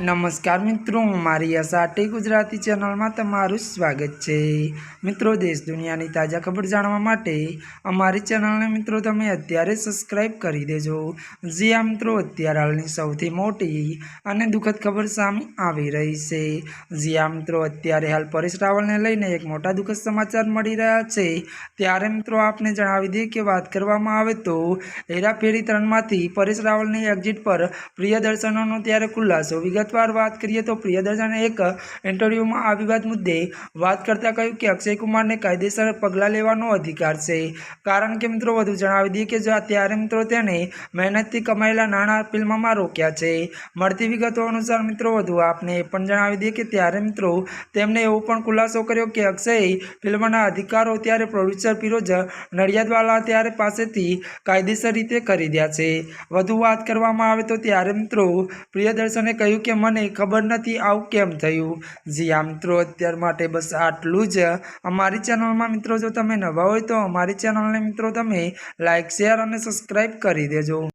નમસ્કાર મિત્રો મારી એસઆરટી ગુજરાતી ચેનલમાં તમારું સ્વાગત છે. મિત્રો, દેશ દુનિયાની તાજા ખબર જાણવા માટે અમારી ચેનલને મિત્રો તમે અત્યારે સબસ્ક્રાઈબ કરી દેજો. જે આ મિત્રો, અત્યારે હાલની સૌથી મોટી અને દુઃખદ ખબર સામે આવી રહી છે. જે આ મિત્રો, અત્યારે હાલ પરેશ રાવલને લઈને એક મોટા દુઃખદ સમાચાર મળી રહ્યા છે. ત્યારે, મિત્રો, આપને જણાવી દઈએ કે વાત કરવામાં આવે તો હેરાફેરી ત્રણમાંથી પરેશ રાવલની એક્ઝિટ પર પ્રિયદર્શનોનો ત્યારે ખુલાસો વિગતવાર વાત કરીએ તો પ્રિયદર્શને એક ઇન્ટરવ્યૂમાં આ વિવાદ મુદ્દે વાત કરતાં કહ્યું કે અક્ષય કાયદેસર પગલાં લેવાનો અધિકાર છે. કારણ કે મિત્રો વધુ જણાવી દઈએ કે જો ત્યારે મિત્રો તેને મહેનતથી કમાયેલા નાણાં ફિલ્મમાં રોક્યા છે. મળતી વિગતો અનુસાર મિત્રો વધુ આપને એ પણ જણાવી દઈએ કે ત્યારે મિત્રો તેમણે એવો પણ ખુલાસો કર્યો કે અક્ષય ફિલ્મના અધિકારો ત્યારે પ્રોડ્યુસર ફિરોજ નડિયાદવાલા ત્યારે પાસેથી કાયદેસર રીતે ખરીદ્યા છે. વધુ વાત કરવામાં આવે તો ત્યારે મિત્રો પ્રિયદર્શને કહ્યું કે મને ખબર નથી આવું કેમ થયું. જી આ મિત્રો, અત્યાર માટે બસ આટલું જ. અમારી ચેનલમાં મિત્રો, જો તમે નવા હોય તો અમારી ચેનલને મિત્રો, તમે લાઇક શેર અને સબસ્ક્રાઈબ કરી દેજો.